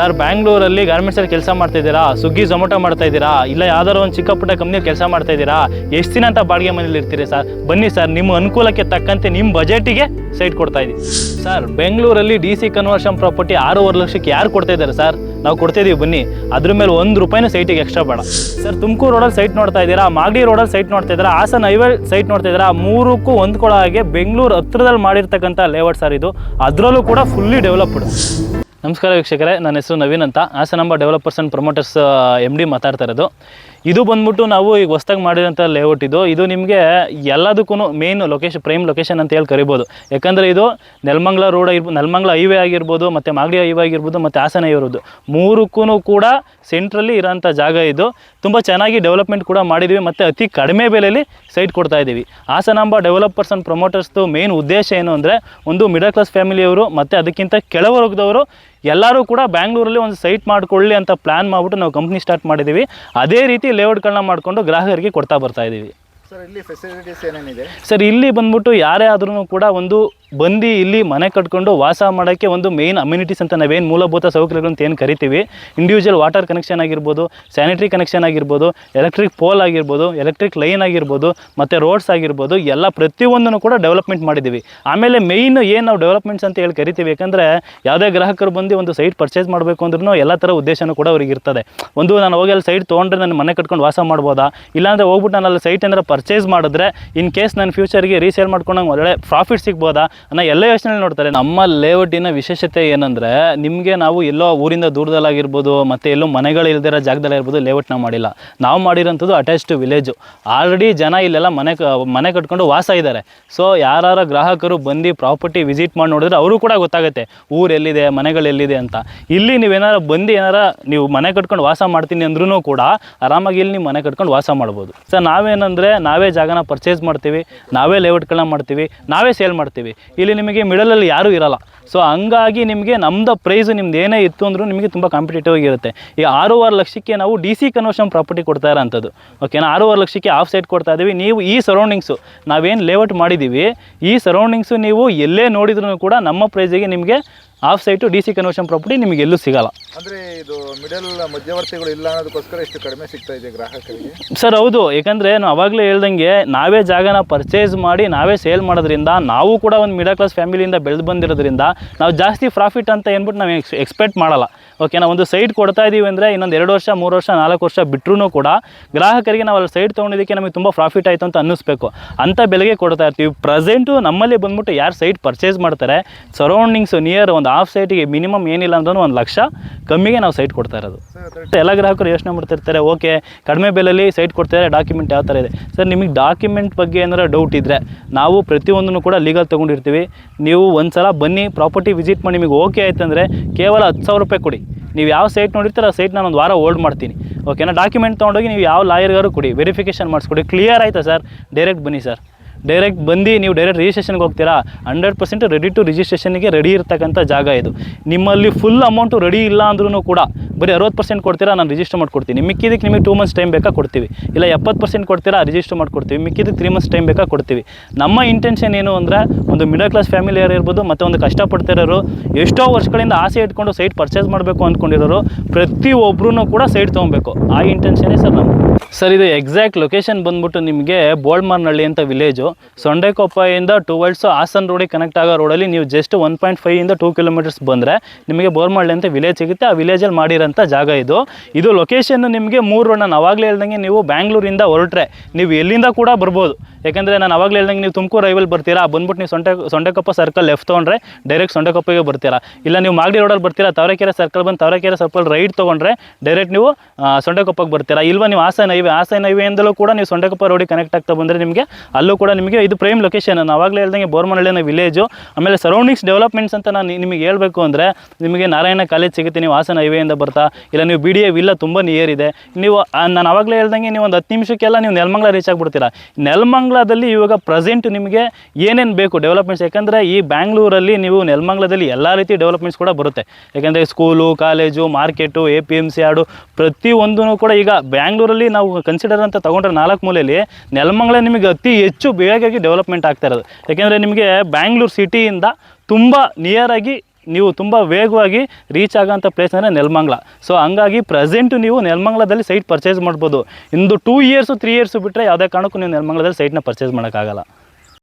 Sir, ಬ್ಯಾಂಗ್ಳೂರಲ್ಲಿ ಗಾರ್ಮೆಂಟ್ಸಲ್ಲಿ ಕೆಲಸ ಮಾಡ್ತಾ ಸ್ವಿಗ್ಗಿ ಝೊಮೊಟೊ ಮಾಡ್ತಾ ಇದ್ದೀರಾ? ಇಲ್ಲ, ಯಾವ್ದಾದ್ರು ಒಂದು ಚಿಕ್ಕ ಪುಟ್ಟ ಕಂಪ್ನಿಯಲ್ಲಿ ಕೆಲಸ ಮಾಡ್ತಾ ಇದ್ದೀರಾ? ಎಷ್ಟು ದಿನ ಅಂತ ಬಾಡಿಗೆ ಮನೇಲಿ ಇರ್ತೀರಿ ಸರ್? ಬನ್ನಿ ಸರ್ ನಿಮ್ಮ ಅನುಕೂಲಕ್ಕೆ ತಕ್ಕಂತೆ ನಿಮ್ಮ ಬಜೆಟಿಗೆ ಸೈಟ್ ಕೊಡ್ತಾ ಇದ್ದೀವಿ ಸರ್ ಬೆಂಗಳೂರಲ್ಲಿ ಡಿ ಸಿ ಕನ್ವರ್ಷನ್ ಪ್ರಾಪರ್ಟಿ ಆರೂವರೆ ಲಕ್ಷಕ್ಕೆ ಯಾರು ಕೊಡ್ತಾ ಇದ್ದಾರೆ ಸರ್? ನಾವು ಕೊಡ್ತಿದ್ದೀವಿ ಬನ್ನಿ. ಅದ್ರ ಮೇಲೆ ಒಂದು ರೂಪಾಯಿನೂ ಸೈಟಿಗೆ ಎಕ್ಸ್ಟ್ರಾ ಬೇಡ. ಸರ್, ತುಮಕೂರು ರೋಡಲ್ಲಿ ಸೈಟ್ ನೋಡ್ತಾ ಇದ್ದೀರಾ ಮಾಗಡಿ ರೋಡಲ್ಲಿ ಸೈಟ್ ನೋಡ್ತಾ ಇದ್ದೀರಾ ಹಾಸನ ಹೈವೇ ಸೈಟ್ ನೋಡ್ತಾ ಇದ್ದೀರಾ ಮೂರಕ್ಕೂ ಹೊಂದ್ಕೊಳ್ಳೋ ಹಾಗೆ ಬೆಂಗಳೂರು ಹತ್ರದಲ್ಲಿ ಮಾಡಿರ್ತಕ್ಕಂಥ ಲೇಔಟ್ ಸರ್ ಇದು. ಅದರಲ್ಲೂ ಕೂಡ ಫುಲ್ಲಿ ಡೆವಲಪ್ಡ್ ನಮಸ್ಕಾರ ವೀಕ್ಷಕರೇ, ನನ್ನ ಹೆಸರು ನವೀನ್ ಅಂತ. Hasanamba developers and promoters M D ಮಾತಾಡ್ತಾ ಇರೋದು. ಇದು ಬಂದ್ಬಿಟ್ಟು ನಾವು ಈಗ ಹೊಸ್ದಾಗಿ ಮಾಡಿರೋಂಥ ಲೇಔಟ್ ಇದು. ಇದು ನಿಮಗೆ ಎಲ್ಲದಕ್ಕೂ ಮೇನ್ ಲೊಕೇಶನ್ ಪ್ರೈಮ್ ಲೊಕೇಶನ್ ಅಂತ ಹೇಳಿ ಕರಿಬೋದು. ಯಾಕಂದರೆ ಇದು ನೆಲಮಂಗ್ಲ ರೋಡ್ ಇರ್ಬೋದು ನೆಲಮಂಗ್ಲ ಹೈವೇ ಆಗಿರ್ಬೋದು, ಮತ್ತು ಮಾಗಡಿ ಹೈವೇ ಆಗಿರ್ಬೋದು, ಮತ್ತು ಹಾಸನ ಇರೋದು. ಮೂರಕ್ಕೂ ಕೂಡ ಸೆಂಟ್ರಲ್ಲಿ ಇರೋಂಥ ಜಾಗ ಇದು. ತುಂಬ ಚೆನ್ನಾಗಿ ಡೆವಲಪ್ಮೆಂಟ್ ಕೂಡ ಮಾಡಿದ್ದೀವಿ ಮತ್ತು ಅತಿ ಕಡಿಮೆ ಬೆಲೆಯಲ್ಲಿ ಸೈಟ್ ಕೊಡ್ತಾ ಇದ್ದೀವಿ ಹಾಸನಾಂಬ ಡೆವಲಪರ್ಸ್ ಆ್ಯಂಡ್ ಪ್ರಮೋಟರ್ಸ್ದು ಮೇನ್ ಉದ್ದೇಶ ಏನು ಅಂದರೆ, ಒಂದು ಮಿಡಲ್ ಕ್ಲಾಸ್ ಫ್ಯಾಮಿಲಿಯವರು ಮತ್ತು ಅದಕ್ಕಿಂತ ಕೆಳವರ್ಗದವರು ಎಲ್ಲರೂ ಕೂಡ ಬ್ಯಾಂಗ್ಳೂರಲ್ಲಿ ಒಂದು ಸೈಟ್ ಮಾಡಿಕೊಳ್ಳಿ ಅಂತ ಪ್ಲ್ಯಾನ್ ಮಾಡಿಬಿಟ್ಟು ನಾವು ಕಂಪ್ನಿ ಸ್ಟಾರ್ಟ್ ಮಾಡಿದ್ದೀವಿ. ಅದೇ ರೀತಿ ಲೇಔಟ್ಗಳನ್ನ ಮಾಡಿಕೊಂಡು ಗ್ರಾಹಕರಿಗೆ ಕೊಡ್ತಾ ಬರ್ತಾ ಇದ್ದೀವಿ ಸರ್ ಇಲ್ಲಿ ಫೆಸಿಲಿಟೀಸ್ ಏನೇನಿದೆ? ಸರ್ ಇಲ್ಲಿ ಬಂದ್ಬಿಟ್ಟು ಯಾರೇ ಆದ್ರೂ ಕೂಡ ಒಂದು ಬಂದು ಇಲ್ಲಿ ಮನೆ ಕಟ್ಕೊಂಡು ವಾಸ ಮಾಡೋಕ್ಕೆ ಒಂದು ಮೇನ್ ಅಮ್ಯುನಿಟೀಸ್ ಅಂತ ನಾವೇನು ಮೂಲಭೂತ ಸೌಕರ್ಯಗಳು ಅಂತ ಏನು ಕರಿತೀವಿ? ಇಂಡಿವಿಜುವಲ್ ವಾಟರ್ ಕನೆಕ್ಷನ್ ಆಗಿರ್ಬೋದು ಸ್ಯಾನಿಟರಿ ಕನೆಕ್ಷನ್ ಆಗಿರ್ಬೋದು ಎಲೆಕ್ಟ್ರಿಕ್ ಪೋಲ್ ಆಗಿರ್ಬೋದು ಎಲೆಕ್ಟ್ರಿಕ್ ಲೈನ್ ಆಗಿರ್ಬೋದು, ಮತ್ತು ರೋಡ್ಸ್ ಆಗಿರ್ಬೋದು, ಎಲ್ಲ ಪ್ರತಿಯೊಂದನ್ನು ಕೂಡ ಡೆವಲಪ್ಮೆಂಟ್ ಮಾಡಿದ್ದೀವಿ. ಆಮೇಲೆ ಮೇಯ್ನ್ ಏನು ನಾವು ಡೆವಲಪ್ಮೆಂಟ್ಸ್ ಅಂತ ಹೇಳಿ ಕರಿತೀವಿ ಯಾಕಂದರೆ ಯಾವುದೇ ಗ್ರಾಹಕರು ಬಂದು ಒಂದು ಸೈಟ್ ಪರ್ಚೇಸ್ ಮಾಡಬೇಕು ಅಂದ್ರೂ ಎಲ್ಲ ಥರ ಉದ್ದೇಶನೂ ಕೂಡ ಅವ್ರಿಗೆ ಇರ್ತದೆ. ಒಂದು ನಾನು ಹೋಗಿ ಅಲ್ಲಿ ಸೈಟ್ ತೊಗೊಂಡ್ರೆ ನಾನು ಮನೆ ಕಟ್ಕೊಂಡು ವಾಸ ಮಾಡ್ಬೋದಾ? ಇಲ್ಲಾಂದರೆ ಹೋಗ್ಬಿಟ್ಟು ನಾನು ಅಲ್ಲಿ ಸೈಟ್ ಏನಾರ ಪರ್ಚೇಸ್ ಮಾಡಿದ್ರೆ ಇನ್ ಕೇಸ್ ನನ್ನ ಫ್ಯೂಚರ್ಗೆ ರೀಸೇಲ್ ಮಾಡ್ಕೊಂಡು ಒಳ್ಳೆ ಪ್ರಾಫಿಟ್ ಸಿಗ್ಬೋದಾ? ಅನ್ನೋ ಎಲ್ಲ ಯೋಚನೆ ನೋಡ್ತಾರೆ, ನಮ್ಮ ಲೇಔಟಿನ ವಿಶೇಷತೆ ಏನಂದರೆ, ನಿಮಗೆ ನಾವು ಎಲ್ಲೋ ಊರಿಂದ ದೂರದಲ್ಲಾಗಿರ್ಬೋದು, ಮತ್ತು ಎಲ್ಲೋ ಮನೆಗಳು ಇಲ್ದಿರೋ ಜಾಗದಲ್ಲಿರ್ಬೋದು ಲೇಔಟ್ನ ಮಾಡಿಲ್ಲ. ನಾವು ಮಾಡಿರೋಂಥದ್ದು ಅಟ್ಯಾಚ್ ಟು ವಿಲೇಜು ಆಲ್ರೆಡಿ ಜನ ಇಲ್ಲೆಲ್ಲ ಮನೆ ಮನೆ ಕಟ್ಕೊಂಡು ವಾಸ ಇದ್ದಾರೆ. ಸೊ ಯಾರ ಗ್ರಾಹಕರು ಬಂದು ಪ್ರಾಪರ್ಟಿ ವಿಸಿಟ್ ಮಾಡಿ ನೋಡಿದ್ರೆ ಅವರು ಕೂಡ ಗೊತ್ತಾಗುತ್ತೆ, ಊರು ಎಲ್ಲಿದೆ, ಮನೆಗಳು ಎಲ್ಲಿದೆ ಅಂತ. ಇಲ್ಲಿ ನೀವೇನಾರ ಬಂದು ಏನಾರ ನೀವು ಮನೆ ಕಟ್ಕೊಂಡು ವಾಸ ಮಾಡ್ತೀನಿ ಅಂದ್ರೂ ಕೂಡ ಆರಾಮಾಗಿ ಇಲ್ಲಿ ನೀವು ಮನೆ ಕಟ್ಕೊಂಡು ವಾಸ ಮಾಡ್ಬೋದು. ಸರ್ ನಾವೇನಂದರೆ, ನಾವೇ ಜಾಗನ ಪರ್ಚೇಸ್ ಮಾಡ್ತೀವಿ, ನಾವೇ ಲೇಔಟ್ಗಳನ್ನ ಮಾಡ್ತೀವಿ, ನಾವೇ ಸೇಲ್ ಮಾಡ್ತೀವಿ. ಇಲ್ಲಿ ನಿಮಗೆ ಮಿಡಲಲ್ಲಿ ಯಾರೂ ಇರಲ್ಲ. ಸೊ ಹಂಗಾಗಿ ನಿಮಗೆ ನಮ್ಮದು ಪ್ರೈಸ್ ನಿಮ್ದು ಏನೇ ಇತ್ತು ಅಂದರೂ ನಿಮಗೆ ತುಂಬ ಕಾಂಪಿಟೇಟಿವ್ ಆಗಿರುತ್ತೆ ಈ ಆರೂವರೆ ಲಕ್ಷಕ್ಕೆ ನಾವು ಡಿ ಸಿ ಕನ್ವರ್ಷನ್ ಪ್ರಾಪರ್ಟಿ ಕೊಡ್ತಾ ಇರೋಂಥದ್ದು ಓಕೆನಾ ಆರೂವರೆ ಲಕ್ಷಕ್ಕೆ ಆಫ್ ಸೈಟ್ ಕೊಡ್ತಾ ಇದ್ದೀವಿ. ನೀವು ಈ ಸರೌಂಡಿಂಗ್ಸು ನಾವೇನು ಲೇಔಟ್ ಮಾಡಿದ್ದೀವಿ, ಈ ಸರೌಂಡಿಂಗ್ಸು ನೀವು ಎಲ್ಲೇ ನೋಡಿದ್ರೂ ಕೂಡ ನಮ್ಮ ಪ್ರೈಸಿಗೆ ನಿಮಗೆ of site D C conversion property ನಿಮಗೆ ಎಲ್ಲೂ ಸಿಗಲ್ಲ. ಅಂದ್ರೆ ಇದು ಮಿಡಲ್ ಮಧ್ಯವರ್ತಿಗಳು ಇಲ್ಲ ಅನ್ನೋದಕ್ಕೋಸ್ಕರ ಇಷ್ಟು ಕಡಿಮೆ ಸಿಗ್ತಾ ಇದೆ ಗ್ರಾಹಕರಿಗೆ? ಸರ್ ಹೌದು. ಯಾಕಂದರೆ ನಾವು ಆವಾಗಲೇ ಹೇಳ್ದಂಗೆ ನಾವೇ ಜಾಗನ ಪರ್ಚೇಸ್ ಮಾಡಿ ನಾವೇ ಸೇಲ್ ಮಾಡೋದ್ರಿಂದ ನಾವು ಕೂಡ ಒಂದು ಮಿಡಲ್ ಕ್ಲಾಸ್ ಫ್ಯಾಮಿಲಿಯಿಂದ ಬೆಳೆದು ಬಂದಿರೋದ್ರಿಂದ ನಾವು ಜಾಸ್ತಿ ಪ್ರಾಫಿಟ್ ಅಂತ ಏನ್ಬಿಟ್ಟು ನಾವು ಎಕ್ಸ್ ಎಕ್ಸ್ಪೆಕ್ಟ್ ಮಾಡಲ್ಲ. ಓಕೆನಾ ಒಂದು ಸೈಟ್ ಕೊಡ್ತಾ ಇದ್ದೀವಿ ಅಂದರೆ ಇನ್ನೊಂದು ಎರಡು ವರ್ಷ ಮೂರು ವರ್ಷ ನಾಲ್ಕು ವರ್ಷ ಬಿಟ್ಟರೂ ಕೂಡ ಗ್ರಾಹಕರಿಗೆ ನಾವು ಅಲ್ಲಿ ಸೈಟ್ ತೊಗೊಂಡಿದ್ದಕ್ಕೆ ನಮಗೆ ತುಂಬ ಪ್ರಾಫಿಟ್ ಆಯಿತು ಅಂತ ಅನ್ನಿಸ್ಬೇಕು. ಅಂತ ಬೆಲೆಗೆ ಕೊಡ್ತಾ ಇರ್ತೀವಿ. ಪ್ರೆಸೆಂಟು ನಮ್ಮಲ್ಲಿ ಬಂದ್ಬಿಟ್ಟು ಯಾರು ಸೈಟ್ ಪರ್ಚೇಸ್ ಮಾಡ್ತಾರೆ ಸರೌಂಡಿಂಗ್ಸು ನಿಯರ್ ಒಂದು ಹಾಫ್ ಸೈಟಿಗೆ ಮಿನಿಮಮ್ ಏನಿಲ್ಲ ಅಂದ್ರೂ ಒಂದು ಲಕ್ಷ ಕಮ್ಮಿಗೆ ನಾವು ಸೈಟ್ ಕೊಡ್ತಾ ಇರೋದು. ಎಲ್ಲ ಗ್ರಾಹಕರು ಯೋಚನೆ ಮಾಡ್ತಿರ್ತಾರೆ ಓಕೆ ಕಡಿಮೆ ಬೆಲೆಯಲ್ಲಿ ಸೈಟ್ ಕೊಡ್ತಾರೆ ಡಾಕ್ಯುಮೆಂಟ್ ಯಾವ ಥರ ಇದೆ? ಸರ್ ನಿಮಗೆ ಡಾಕ್ಯುಮೆಂಟ್ ಬಗ್ಗೆ ಏನಾರ ಡೌಟ್ ಇದ್ದರೆ ನಾವು ಪ್ರತಿಯೊಂದನ್ನು ಕೂಡ ಲೀಗಲ್ ತೊಗೊಂಡಿರ್ತೀವಿ. ನೀವು ಒಂದು ಸಲ ಬನ್ನಿ ಪ್ರಾಪರ್ಟಿ ವಿಸಿಟ್ ಮಾಡಿ ನಿಮಗೆ ಓಕೆ ಆಯ್ತಂದರೆ ಕೇವಲ ಹತ್ತು ಸಾವಿರ ರೂಪಾಯಿ ಕೊಡಿ. ನೀವು ಯಾವ ಸೈಟ್ ನೋಡಿರ್ತೀರ ಆ ಸೈಟ್ ನಾನು ಒಂದು ವಾರ ಹೋಲ್ಡ್ ಮಾಡ್ತೀನಿ. ಓಕೆನಾ ಡಾಕ್ಯುಮೆಂಟ್ ತೊಗೊಂಡೋಗಿ ನೀವು ಯಾವ ಲಾಯರ್ಗಾರು ಕೊಡಿ ವೆರಿಫಿಕೇಷನ್ ಮಾಡಿಸ್ಕೊಡಿ. ಕ್ಲಿಯರ್ ಆಯಿತಾ ಸರ್? ಡೈರೆಕ್ಟ್ ಬನ್ನಿ ಸರ್. ಡೈರೆಕ್ಟ್ ಬಂದು ನೀವು ಡೈರೆಕ್ಟ್ ರಿಜಿಸ್ಟ್ರೇಷನ್ಗೆ ಹೋಗ್ತೀರಾ? ಹಂಡ್ರೆಡ್ ಪರ್ಸೆಂಟ್ ರೆಡಿ ಟು ರಿಜಿಸ್ಟ್ರೇಷನ್ಗೆ ರೆಡಿ ಇರ್ತಕ್ಕಂಥ ಜಾಗ ಇದು. ನಿಮ್ಮಲ್ಲಿ ಫುಲ್ ಅಮೌಂಟು ರೆಡಿ ಇಲ್ಲ ಅಂದ್ರೂ ಕೂಡ ಬರೀ ಅರವತ್ತು ಪರ್ಸೆಂಟ್ ಕೊಡ್ತೀರಾ, ನಾನು ರಿಜಿಸ್ಟರ್ ಮಾಡ್ಕೊಡ್ತೀನಿ. ಮಿಕ್ಕಿದಕ್ಕೆ ನಿಮಗೆ ಟೂ ಮಂತ್ಸ್ ಟೈಮ್ ಬೇಕಾ ಕೊಡ್ತೀವಿ. ಇಲ್ಲ ಎಪ್ಪತ್ತು ಪರ್ಸೆಂಟ್ ಕೊಡ್ತೀರಾ ರಿಜಿಸ್ಟರ್ ಮಾಡ್ಕೊಡ್ತೀವಿ. ಮಿಕ್ಕಿದಕ್ಕೆ ತ್ರೀ ಮಂತ್ಸ್ ಟೈಮ್ ಬೇಕಾ ಕೊಡ್ತೀವಿ. ನಮ್ಮ ಇಂಟೆನ್ಷನ್ ಏನು ಅಂದರೆ ಒಂದು ಮಿಡಲ್ ಕ್ಲಾಸ್ ಫ್ಯಾಮಿಲಿ ಯಾರು ಇರ್ಬೋದು, ಮತ್ತು ಒಂದು ಕಷ್ಟಪಡ್ತಿರೋರು ಎಷ್ಟೋ ವರ್ಷಗಳಿಂದ ಆಸೆ ಇಟ್ಕೊಂಡು ಸೈಟ್ ಪರ್ಚೇಸ್ ಮಾಡಬೇಕು ಅಂದ್ಕೊಂಡಿರೋರು ಪ್ರತಿಯೊಬ್ಬರೂ ಕೂಡ ಸೈಟ್ ತೊಗೊಬೇಕು. ಆ ಇಂಟೆನ್ಷನೇ ಸರ್ ನಮ್ಮ ಸರ್, ಇದು ಎಕ್ಸಾಕ್ಟ್ ಲೊಕೇಶನ್ ಬಂದ್ಬಿಟ್ಟು ನಿಮಗೆ ಬೋಳ್ಮಾರ್ನಹಳ್ಳಿ ಅಂತ ವಿಲೇಜು ಸೊಂಡೆಕೊಪ್ಪಯಿಂದ ಟುವರ್ಡ್ಸ್ ಹಾಸನ್ ರೋಡಿಗೆ ಕನೆಕ್ಟ್ ಆಗೋ ರೋಡಲ್ಲಿ ನೀವು ಜಸ್ಟ್ ಒನ್ ಪಾಯಿಂಟ್ ಫೈವ್ ಇಂದ ಟೂ ಕಿಲೋಮೀಟರ್ಸ್ ಬಂದರೆ ನಿಮಗೆ ಬೋರ್ಮಳ್ಳಿ ಅಂತ ವಿಲೇಜ್ ಸಿಗುತ್ತೆ. ಆ ವಿಲೇಜಲ್ಲಿ ಮಾಡಿರೋಂಥ ಜಾಗ ಇದು. ಇದು ಲೊಕೇಶನ್ ನಿಮಗೆ ಮೂರು ನಾನು ಅವಾಗಲೇ ಹೇಳ್ದಂಗೆ ನೀವು ಬ್ಯಾಂಗ್ಳೂರಿಂದ ಹೊರಟ್ರೆ ನೀವು ಎಲ್ಲಿಂದ ಕೂಡ ಬರ್ಬೋದು. ಯಾಕಂದ್ರೆ ನಾನು ಅವಾಗಲೇ ಹೇಳ್ದಂಗೆ ನೀವು ತುಮಕೂರು ರೈವಲ್ಲಿ ಬರ್ತೀರಾ? ಬಂದ್ಬಿಟ್ಟು ನೀವು ಸೊಂಟೆ ಸೊಂಡೆಕೊಪ್ಪ ಸರ್ಕಲ್ ಲೆಫ್ಟ್ ತೊಗೊಂಡ್ರೆ ಡೈರೆಕ್ಟ್ ಸೊಂಡೆಕೊಪ್ಪಗೆ ಬರ್ತೀರಾ? ಇಲ್ಲ ನೀವು ಮಾಗಡಿ ರೋಡಲ್ಲಿ ಬರ್ತೀರಾ? ತವರೆಕೆರೆ ಸರ್ಕಲ್ ಬಂದು ತವರೆಕೆರೆ ಸರ್ಕಲ್ ರೈಟ್ ತೊಗೊಂಡ್ರೆ ಡೈರೆಕ್ಟ್ ನೀವು ಸೊಂಡೆಕೊಪ್ಪಗೆ ಬರ್ತೀರಾ? ಇಲ್ವ ನೀವು ಹಾಸನ ಹೈವೇ ಹಾಸನ ಹೈವೇಯಿಂದಲೂ ಕೂಡ ನೀವು ಸೊಂಡೆಕೊಪ್ಪ ರೋಡಿಗೆ ಕನೆಕ್ಟ್ ಆಗ್ತಾ ಬಂದರೆ ನಿಮಗೆ ಅಲ್ಲೂ ಕೂಡ ನಿಮಗೆ ಇದು ಪ್ರೈಮ್ ಲೊಕೇಶನ್ ನಾನು ಆವಾಗಲೇ ಹೇಳ್ದಂಗೆ ಬೋರ್ಮನಹಳ್ಳಿನ ವಿಲೇಜು ಆಮೇಲೆ ಸರೌಂಡಿಂಗ್ಸ್ ಡೆವಲಪ್ಮೆಂಟ್ಸ್ ಅಂತ ನಾನು ನಿಮಗೆ ಹೇಳಬೇಕು ಅಂದರೆ ನಿಮಗೆ ನಾರಾಯಣ ಕಾಲೇಜ್ ಸಿಗುತ್ತೆ, ನೀವು ಹಾಸನ ಹೈವೇಯಿಂದ ಬರ್ತಾ, ಇಲ್ಲ ನೀವು ಬಿ ಡಿ ಎ ವಿಲ್ಲ ತುಂಬ ನಿಯರ್ ಇದೆ. ನೀವು ನಾನು ಆವಾಗಲೇ ಹೇಳ್ದಂಗೆ ನೀವು ಒಂದು ಹತ್ತು ನಿಮಿಷಕ್ಕೆಲ್ಲ ನೀವು ನೆಲಮಂಗ್ಲ ರೀಚ್ ಆಗಿಬಿಡ್ತೀರಾ. ನೆಲಮಂಗ್ಲದಲ್ಲಿ ಇವಾಗ ಪ್ರೆಸೆಂಟ್ ನಿಮಗೆ ಏನೇನು ಬೇಕು ಡೆವಲಪ್ಮೆಂಟ್ಸ್ ಯಾಕಂದರೆ ಈ ಬ್ಯಾಂಗ್ಳೂರಲ್ಲಿ ನೀವು ನೆಲಮಂಗ್ಲದಲ್ಲಿ ಎಲ್ಲ ರೀತಿ ಡೆವಲಪ್ಮೆಂಟ್ಸ್ ಕೂಡ ಬರುತ್ತೆ. ಯಾಕೆಂದರೆ school college market A P M C ಆಡು ಪ್ರತಿಯೊಂದೂ ಕೂಡ ಈಗ ಬ್ಯಾಂಗ್ಳೂರಲ್ಲಿ ನಾವು ಕನ್ಸಿಡರ್ ಅಂತ ತೊಗೊಂಡ್ರೆ ನಾಲ್ಕು ಮೂಲೆಯಲ್ಲಿ, ನೆಲಮಂಗ್ಲ ನಿಮಗೆ ಅತಿ ಹೆಚ್ಚು ಬೇಗಾಗಿ ಡೆವಲಪ್ಮೆಂಟ್ ಆಗ್ತಾ ಇರೋದು. ಯಾಕೆಂದರೆ ನಿಮಗೆ ಬ್ಯಾಂಗ್ಳೂರು ಸಿಟಿಯಿಂದ ತುಂಬ ನಿಯರಾಗಿ ನೀವು ತುಂಬ ವೇಗವಾಗಿ ರೀಚ್ ಆಗೋಂಥ ಪ್ಲೇಸ್ ಅಂದರೆ ನೆಲಮಂಗ್ಲ ಸೊ ಹಂಗಾಗಿ ಪ್ರೆಸೆಂಟು ನೀವು ನೆಲಮಂಗ್ಲದಲ್ಲಿ ಸೈಟ್ ಪರ್ಚೇಸ್ ಮಾಡ್ಬೋದು. ಇಂದು ಟೂ ಇಯರ್ಸು ತ್ರೀ ಇಯರ್ಸು ಬಿಟ್ಟರೆ ಯಾವುದೇ ಕಾರಣಕ್ಕೂ ನೀವು ನೆಲಮಂಗ್ಲದಲ್ಲಿ ಸೈಟ್ನ ಪರ್ಚೇಸ್ ಮಾಡೋಕ್ಕಾಗಲ್ಲ.